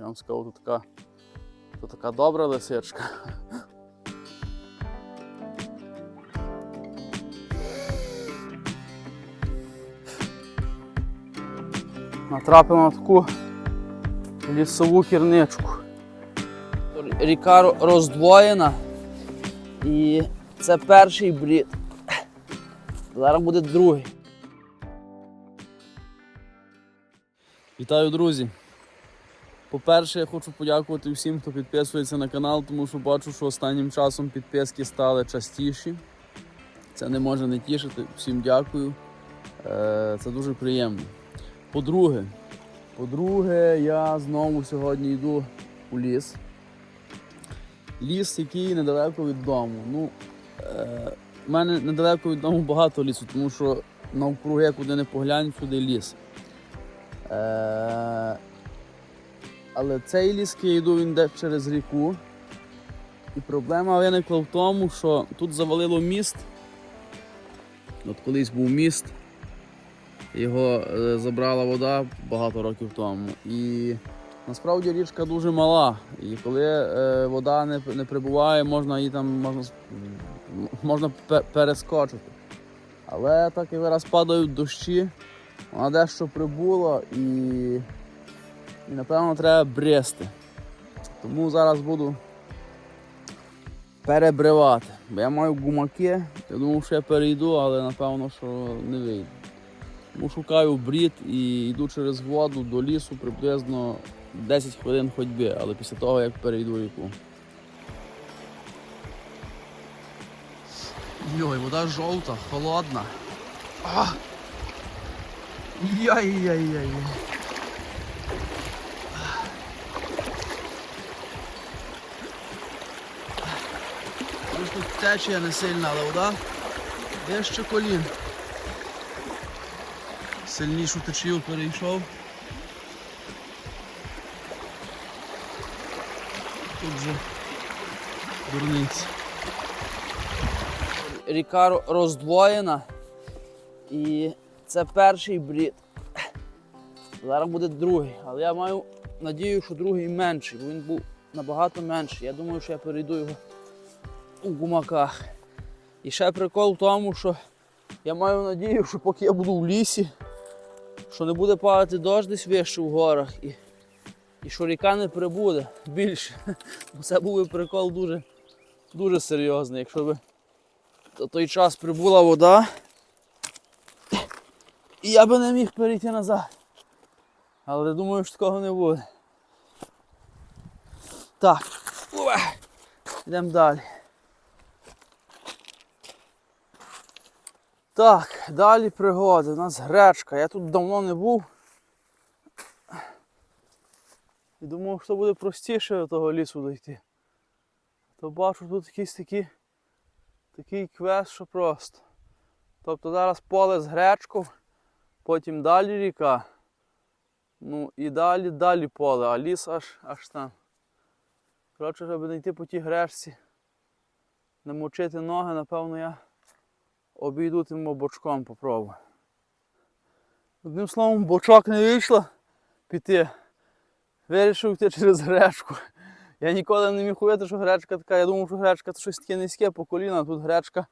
Я вам сказав, тут така, тут така добра лисичка. Натрапив на таку лісову кірничку. Ріка роздвоєна. І це перший брід. Зараз буде другий. Вітаю, друзі! По-перше, я хочу подякувати всім, хто підписується на канал, тому що бачу, що останнім часом підписки стали частіші. Це не може не тішити. Всім дякую. Е, Це дуже приємно. По-друге, по-друге, я знову сьогодні йду у ліс. Ліс, який недалеко від дому. Ну, е, в мене недалеко від дому багато лісу, тому що навкруги, куди не поглянь, всюди ліс. Але цей ліс, я йду, він йде через ріку. І проблема виникла в тому, що тут завалило міст. От колись був міст, його е, забрала вода багато років тому. І насправді річка дуже мала. І коли е, вода не, не прибуває, можна її там можна, можна перескочити. Але так як зараз падають дощі, вона дещо прибула і, і напевно треба брести. Тому зараз буду перебривати. Бо я маю гумаки, я думав, що я перейду, але напевно, що не вийде. Тому шукаю брід і йду через воду до лісу приблизно 10 хвилин ходьби, але після того як перейду ріку. Йой, вода жовта, холодна. А! Яй-яй-яй. Ось тут течія не сильна, але вода вище колін. Сильнішу течію перейшов. Тут же дурниці. Ріка роздвоєна і це перший брід. Зараз буде другий, але я маю надію, що другий менший, бо він був набагато менший. Я думаю, що я перейду його у гумаках. І ще прикол в тому, що я маю надію, що поки я буду в лісі, що не буде падати дощ десь вище в горах і, і що ріка не прибуде більше. Це був би прикол дуже, дуже серйозний. Якщо б до той час прибула вода, і я би не міг перейти назад. Але думаю, що такого не буде. Так. Йдемо далі. Так, далі пригоди. У нас гречка. Я тут давно не був. І думав, що буде простіше до того лісу дойти. То бачу, тут якийсь такий, такий квест, що просто. Тобто зараз поле з гречкою, потім далі ріка. Ну і далі, далі поле, а ліс аж аж там. Коротше, щоб не йти по тій грешці, не мочити ноги, напевно, я обійду тим бочком попробую. Одним словом, бочок не вийшло піти. Вирішив йти через гречку. Я ніколи не міг уявити, що гречка така. Я думав, що гречка це щось таке низьке по коліна, тут гречка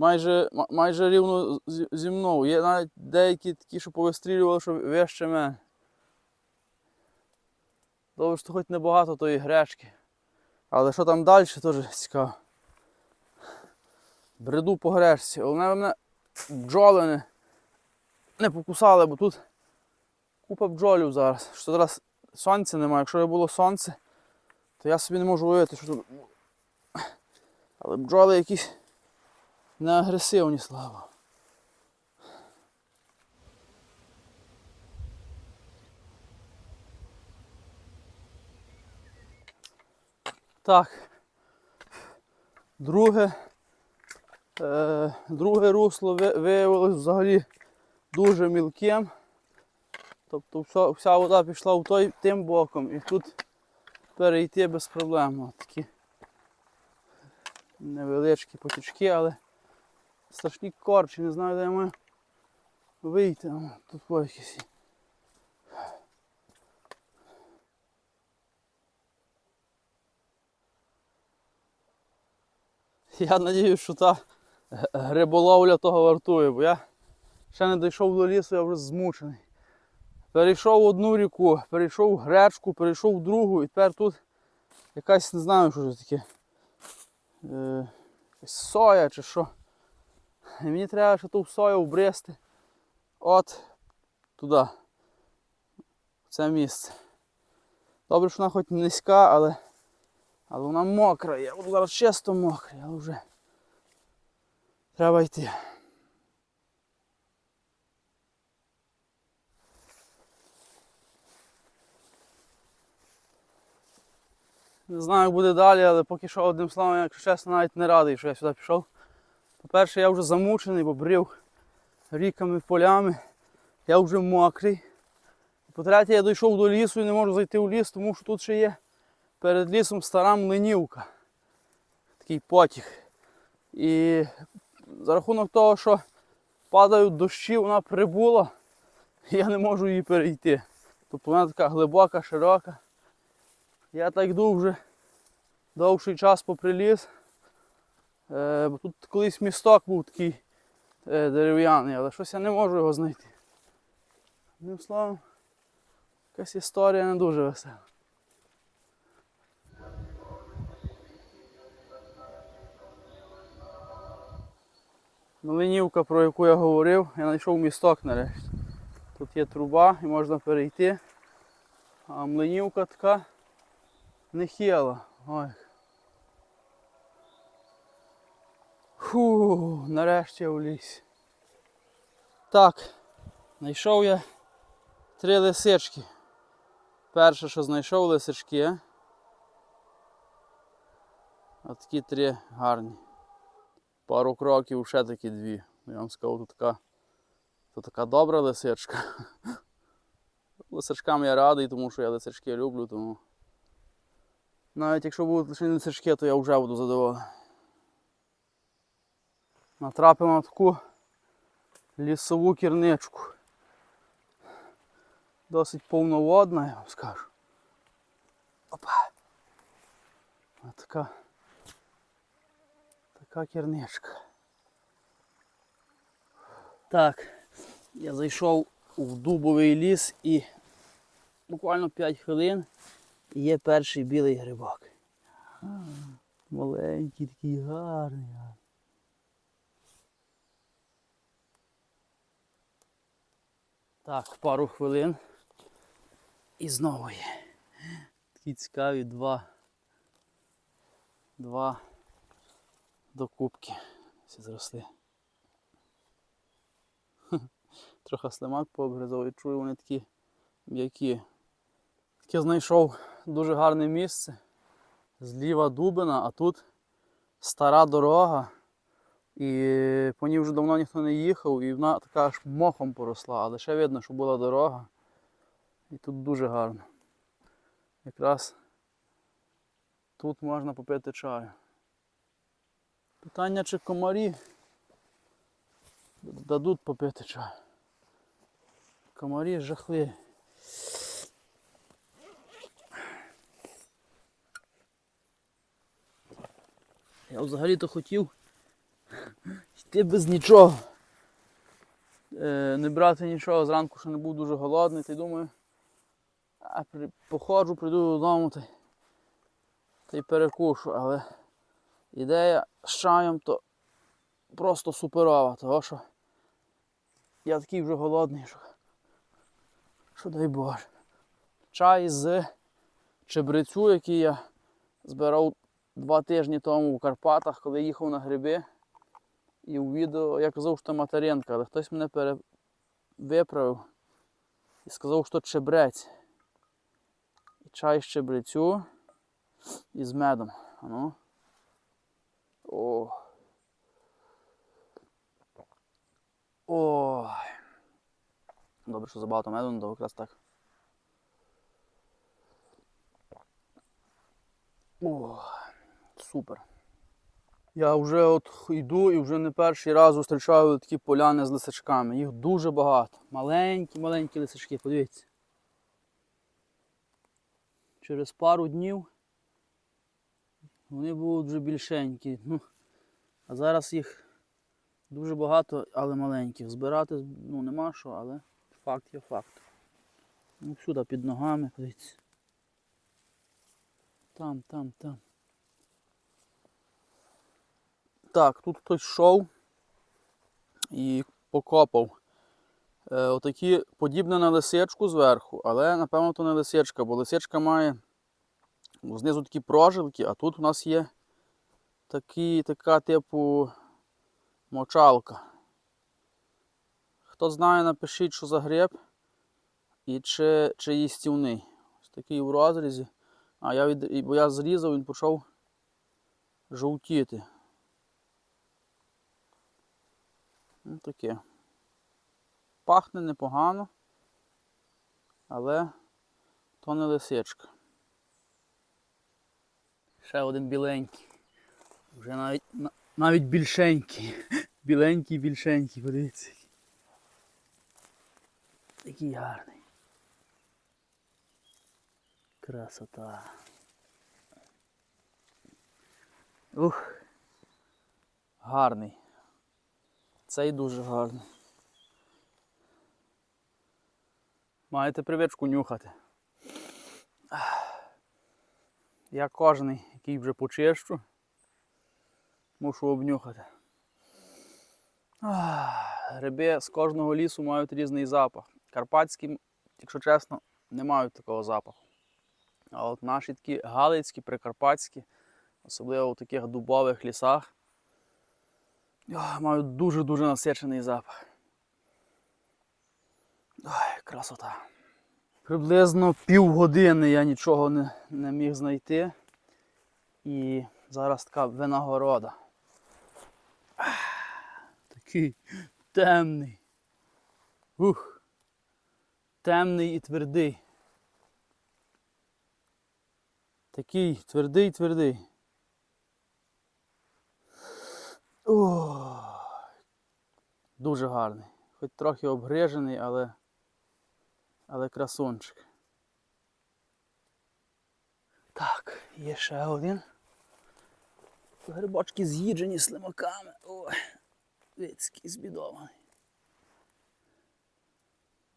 майже, майже рівно зі мною. Є навіть деякі такі, що повистрілювали, що вище мене. Добре, що хоч небагато тої гречки. Але що там далі, теж цікаво. Бреду по гречці. Головне мене бджоли не, не покусали, бо тут купа бджолів зараз. Що зараз сонця немає. Якщо було сонце, то я собі не можу уявити, що тут. Але бджоли якісь не агресивні, слава. Так. Друге, Е, друге русло виявилось взагалі дуже мілким. Тобто вся, вся вода пішла в той тим боком і тут перейти без проблем. Такі невеличкі потічки, але страшні корчі, не знаю де я маю вийти. О, тут якісь. Я сподіваюся, що та гриболовля того вартує, бо я ще не дійшов до лісу, я вже змучений. Перейшов одну ріку, перейшов гречку, перейшов другу, і тепер тут якась не знаю, що це таке. Е, соя чи що. І мені треба ще ту сою вбрести. От туди. В це місце. Добре, що вона хоч низька, але, але вона мокра. Я зараз чисто мокрий, але вже треба йти. Не знаю, як буде далі, але поки що одним словом, якщо чесно, навіть не радий, що я сюди пішов. По-перше, я вже замучений, бо брів ріками, полями. Я вже мокрий. По-третє, я дійшов до лісу і не можу зайти в ліс, тому що тут ще є перед лісом стара млинівка. Такий потік. І за рахунок того, що падають дощі, вона прибула, я не можу її перейти. Тобто вона така глибока, широка. Я так йду вже довший час попри ліс. Е, тут колись місток був такий е, дерев'яний, але щось я не можу його знайти. Одним словом, якась історія не дуже весела. Млинівка, про яку я говорив, я знайшов місток нарешті. Тут є труба і можна перейти. А млинівка така нехила. Ой. Фу, нарешті я в лісі. Так, знайшов я три лисички. Перше, що знайшов лисички. От такі три гарні. Пару кроків ще такі дві. Я вам скажу, тут така, тут така добра лисичка. Лисичкам я радий, тому що я лисички люблю, тому. Навіть якщо будуть лише лисички, то я вже буду задоволений. Натрапив на таку лісову кірничку. Досить повноводна, я вам скажу. Опа. Ось така. Така кірничка. Так, я зайшов в дубовий ліс і буквально 5 хвилин і є перший білий грибок. Маленький, такий гарний. Так, пару хвилин. І знову є. Такі цікаві два. Два докупки. Всі зросли. Трохи слимак пообгризав і чую, вони такі м'які. Таке знайшов дуже гарне місце. Зліва дубина, а тут стара дорога. І по ній вже давно ніхто не їхав, і вона така аж мохом поросла, але ще видно, що була дорога. І тут дуже гарно. Якраз тут можна попити чаю. Питання, чи комарі дадуть попити чаю. Комарі жахливі. Я взагалі-то хотів йти без нічого. Е, не брати нічого, зранку ще не був дуже голодний, й думаю, а походжу, прийду додому та й перекушу, але ідея з чаєм то просто суперова, того що я такий вже голодний, що, що дай Боже. Чай з чебрецю, який я збирав два тижні тому в Карпатах, коли їхав на гриби. І у відео я казав, що це Матаренка, але хтось мене пере... виправив і сказав, що чебрець. І чай з чебрецю і з медом. А ну. О. Ой. Добре, що забагато меду, не якраз так. О, супер. Я вже от йду і вже не перший раз зустрічаю такі поляни з лисичками. Їх дуже багато. Маленькі, маленькі лисички, подивіться. Через пару днів вони будуть вже більшенькі. Ну, А зараз їх дуже багато, але маленьких. Збирати ну, нема що, але факт є факт. Ну, всюди під ногами, подивіться. Там, там, там. Так, тут хтось йшов і покопав. Е, отакі подібне на лисичку зверху, але напевно то не лисичка, бо лисичка має знизу такі прожилки, а тут у нас є такі, така типу мочалка. Хто знає, напишіть, що за гриб і чи, чи їстівний. Ось такий в розрізі. А я від, бо я зрізав, він почав жовтіти. Ну, таке. Пахне непогано, але то не лисичка. Ще один біленький. Вже навіть, навіть більшенький. Біленький, більшенький, подивіться. Такий гарний. Красота. Ух. Гарний. Цей дуже гарний. Маєте привичку нюхати. Я кожний, який вже почищу, мушу обнюхати. Ах, Гриби з кожного лісу мають різний запах. Карпатські, якщо чесно, не мають такого запаху. А от наші такі галицькі, прикарпатські, особливо в таких дубових лісах, ах, мають дуже-дуже насичений запах. Ой, красота. Приблизно півгодини я нічого не, не міг знайти. І зараз така винагорода. Такий темний. Ух. Темний і твердий. Такий твердий, твердий. Ой. Дуже гарний. Хоч трохи обгрижений, але, але красунчик. Так, є ще один. Грибочки з'їджені слимаками. Ой, який збідований.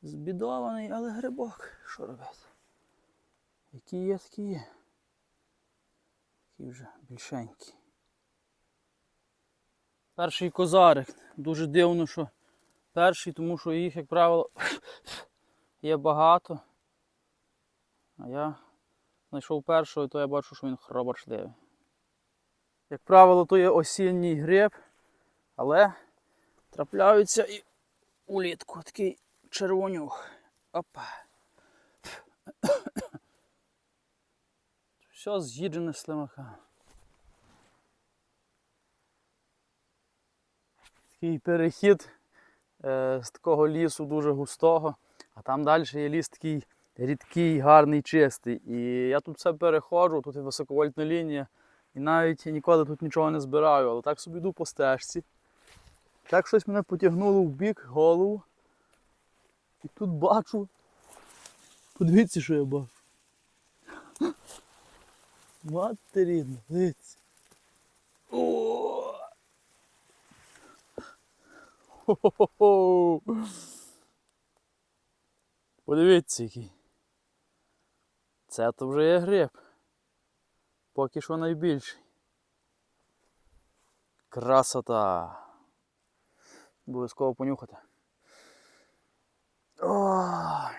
Збідований, але грибок. Що робити? Які є, такі є. Такі вже більшенькі. Перший козарик. Дуже дивно, що перший, тому що їх, як правило, є багато. А я знайшов першого, і то я бачу, що він хробочливий. Як правило, то є осінній гриб, але трапляються і улітку такий червонюх. Опа. Все з'їджене слимаками. Такий перехід е, з такого лісу дуже густого, а там далі є ліс такий рідкий, гарний, чистий. І я тут все переходжу, тут є високовольтна лінія. І навіть ніколи тут нічого не збираю, але так собі йду по стежці. Так щось мене потягнуло в бік, голову. І тут бачу. Подивіться, що я бачу. Мати рідна, дивіться. Хо-хо-хо! Подивіться який. Це то вже є гриб. Поки що найбільший. Красота. Обов'язково понюхати. О!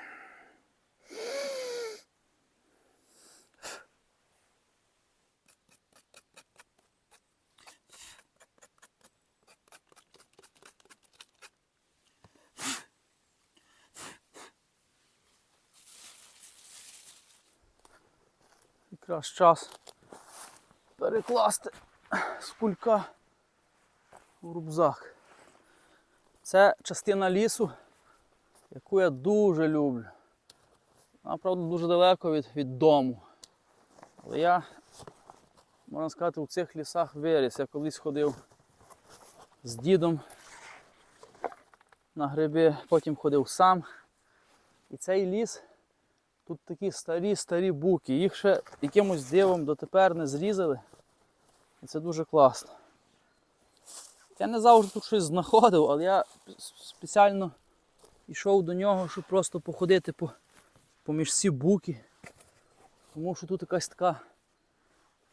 Якраз час перекласти з кулька в рюкзак. Це частина лісу, яку я дуже люблю. Вона, правда, дуже далеко від, від дому. Але я, можна сказати, у цих лісах виріс. Я колись ходив з дідом на гриби, потім ходив сам. І цей ліс Тут такі старі-старі буки. Їх ще якимось дивом дотепер не зрізали. І це дуже класно. Я не завжди тут щось знаходив, але я спеціально йшов до нього, щоб просто походити по, поміж ці буки. Тому що тут якась така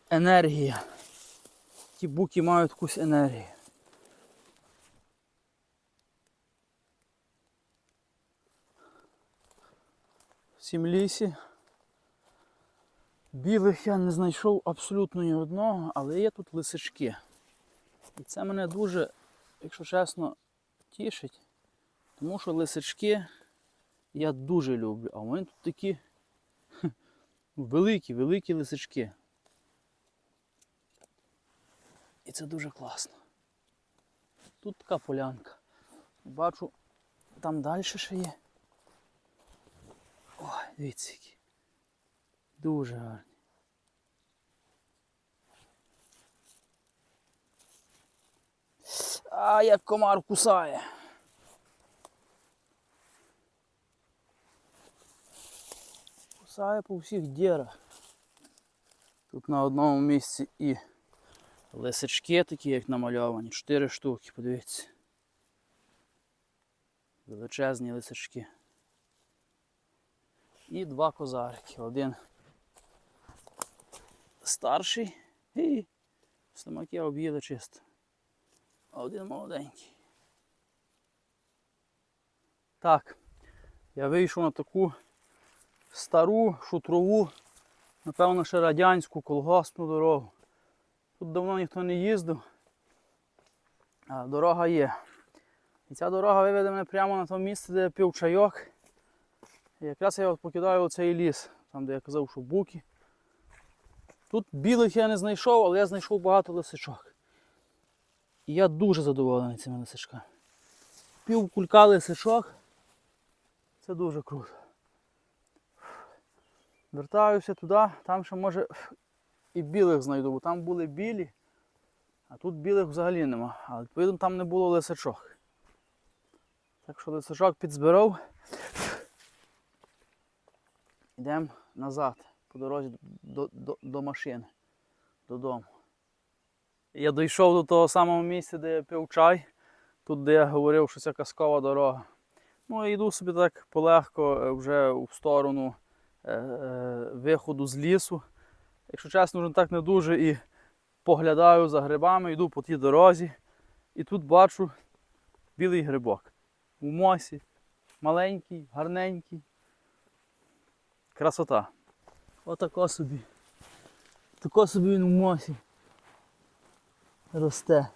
енергія. Ті буки мають якусь енергію. В цім лісі білих я не знайшов абсолютно ні одного, але є тут лисички. І це мене дуже, якщо чесно, тішить. Тому що лисички я дуже люблю. А вони тут такі великі, великі лисички. І це дуже класно. Тут така полянка. Бачу, там далі ще є. Ой, дивіться які. Дуже гарні. А як комар кусає. Кусає по всіх дірах. Тут на одному місці і лисички такі, як намальовані. Чотири штуки, подивіться. Величезні лисички. І два козарики. Один старший і слимаки об'їли чисто. А один молоденький. Так, я вийшов на таку стару шутрову, напевно, ще радянську колгоспну дорогу. Тут давно ніхто не їздив, а дорога є. І ця дорога виведе мене прямо на тому місце, де я пив чайок. І якраз я покидаю оцей ліс, там де я казав, що буки. Тут білих я не знайшов, але я знайшов багато лисичок. І я дуже задоволений цими лисичками. Пів кулька лисичок. Це дуже круто. Вертаюся туди, там ще може і білих знайду, бо там були білі, а тут білих взагалі нема. А відповідно там не було лисичок. Так що лисичок підзбирав. Йдемо назад по дорозі до, до, до машини, додому. Я дійшов до того самого місця, де я пив чай, тут де я говорив, що це казкова дорога. Ну і йду собі так полегко е, вже в сторону е, е, виходу з лісу. Якщо чесно, вже так не дуже і поглядаю за грибами, йду по тій дорозі. І тут бачу білий грибок. У мосі. Маленький, гарненький. Красота. Отако собі. Тако собі він у мосі. Росте.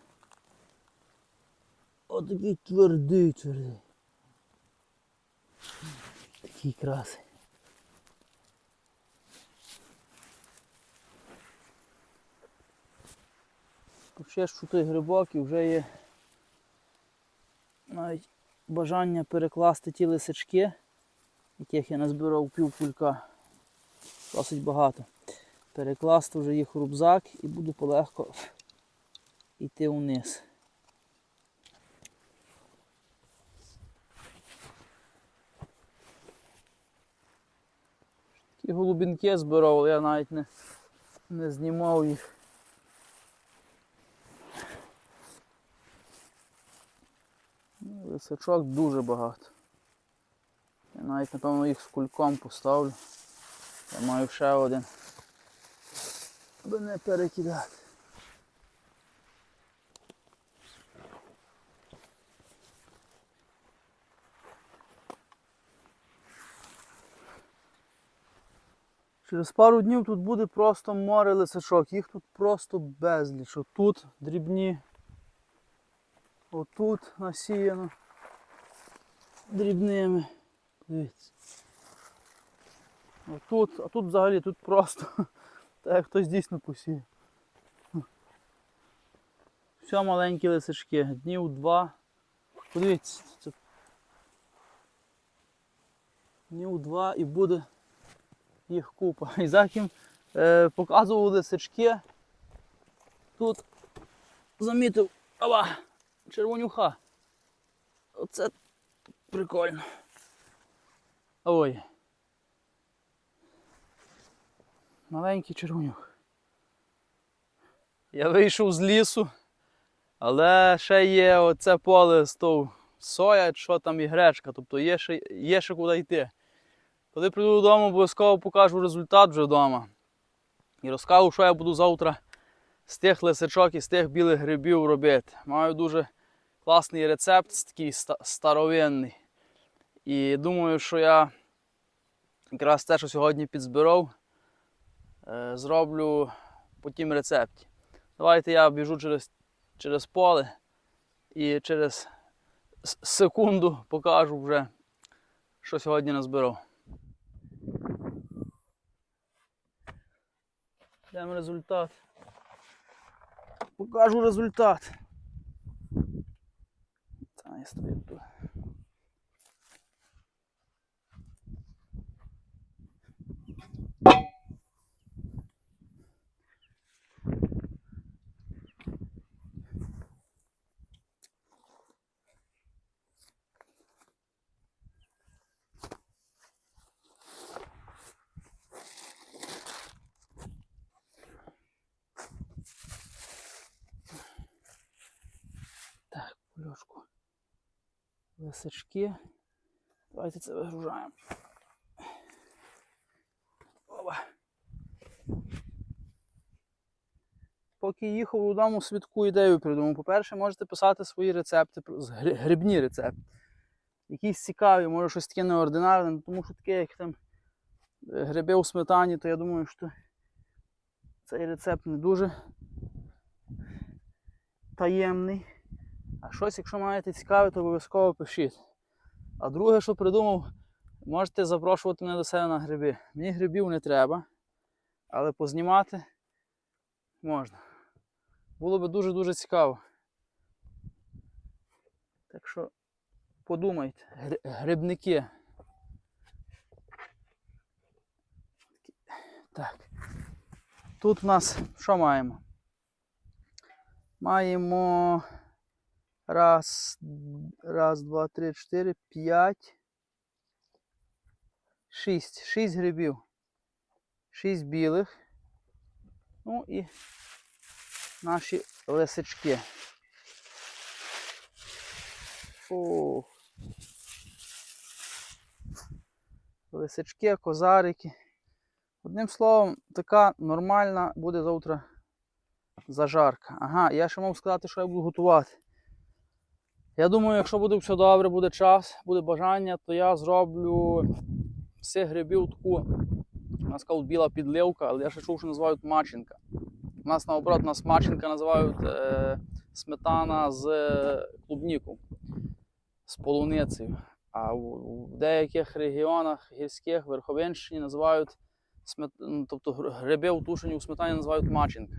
Отакий твердий твердий. Такий красий. Почищу той грибок і вже є навіть бажання перекласти ті лисички, яких я назбирав пів пулька. Досить багато. Перекласти вже їх в рюкзак і буду полегко йти вниз. Такі голубінки збирав, але я навіть не, не знімав їх. Ну, Лисачок дуже багато. Я навіть напевно їх з кульком поставлю. Я маю ще один. Аби не перекидати. Через пару днів тут буде просто море лисачок. Їх тут просто безліч. Отут дрібні. Отут насіяно дрібними. Дивіться. Отут, а тут взагалі тут просто так хтось дійсно посів. Все маленькі лисички, днів два. Подивіться, це днів два і буде їх купа. І заким е, показував лисички. Тут замітив ава, червонюха. Оце прикольно. Ой. Маленький червонюк. Я вийшов з лісу, Але ще є оце поле з тою соя, що там і гречка, тобто є ще, є ще куди йти. Коли прийду додому, обов'язково покажу результат вже вдома. І розкажу, що я буду завтра з тих лисичок і з тих білих грибів робити. Маю дуже класний рецепт, такий старовинний. І думаю, що я якраз те, що сьогодні підзбирав, зроблю по тім рецепті. Давайте я біжу через, через поле і через секунду покажу вже, що сьогодні назбирав. Йдемо результат. Покажу результат. Та я стою тут. Так, кульошку. Лисички. Давайте це вигружаємо. Опа. Поки їхав додому, свідку ідею придумав. По-перше, можете писати свої рецепти, грибні рецепти. Якісь цікаві, може щось таке неординарне, ну, тому що таке, як там е, гриби у сметані, то я думаю, що цей рецепт не дуже таємний. А щось, якщо маєте цікаве, то обов'язково пишіть. А друге, що придумав, можете запрошувати мене до себе на гриби. Мені грибів не треба, але познімати можна. Було би дуже-дуже цікаво. Так що подумайте, грибники. Так. Тут у нас що маємо? Маємо раз, раз, два, три, чотири, п'ять, шість. Шість грибів. Шість білих. Ну і наші лисички. Фу. Лисички, козарики. Одним словом, така нормальна буде завтра зажарка. Ага, я ще мав сказати, що я буду готувати. Я думаю, якщо буде все добре, буде час, буде бажання, то я зроблю з цих грибів таку, нас кажуть біла підливка, але я ще чув, що називають маченка. У нас наоборот, нас маченка називають е, сметана з е, клубніком, з полуницею. А в, в деяких регіонах гірських Верховинщині називають тобто гр- гриби утушені у сметані називають маченка.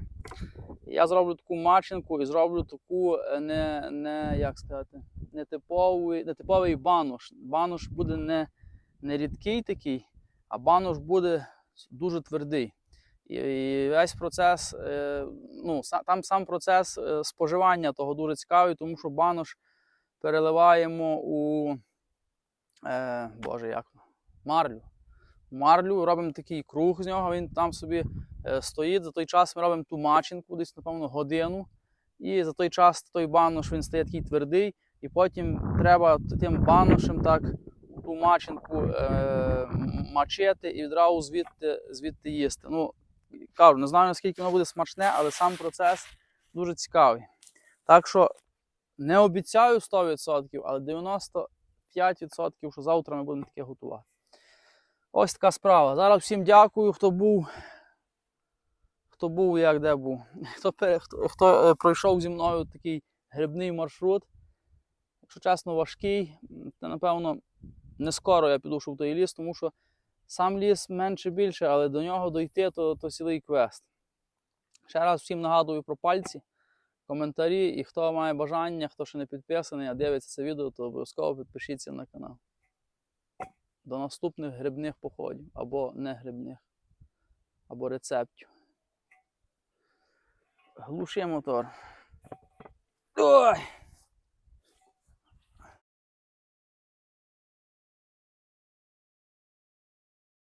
Я зроблю таку маченку і зроблю таку е, не, не як сказати, не типовий, не типовий банош. Банош буде не, не рідкий такий, а банош буде дуже твердий. І, і весь процес, е, ну, там сам процес е, споживання того дуже цікавий, тому що банош переливаємо у е, Боже, як марлю. Марлю робимо такий круг з нього, він там собі е, стоїть. За той час ми робимо ту маченку, десь, напевно, годину. І за той час той банош він стає такий твердий, і потім треба тим баношем так ту маченку е, мачити і відразу звідти, звідти їсти. Ну, кажу, не знаю, наскільки воно буде смачне, але сам процес дуже цікавий. Так що не обіцяю 100%, але 95%, що завтра ми будемо таке готувати. Ось така справа. Зараз всім дякую, хто був. Хто був, як де був. Хто, хто, хто е, пройшов зі мною такий грибний маршрут. Якщо чесно, важкий, то напевно не скоро я піду в той ліс, тому що сам ліс менше більше, але до нього дойти то, то цілий квест. Ще раз всім нагадую про пальці, коментарі і хто має бажання, хто ще не підписаний, а дивиться це відео, то обов'язково підпишіться на канал. До наступних грибних походів або не грибних, або рецептів. Глуши мотор. Ой!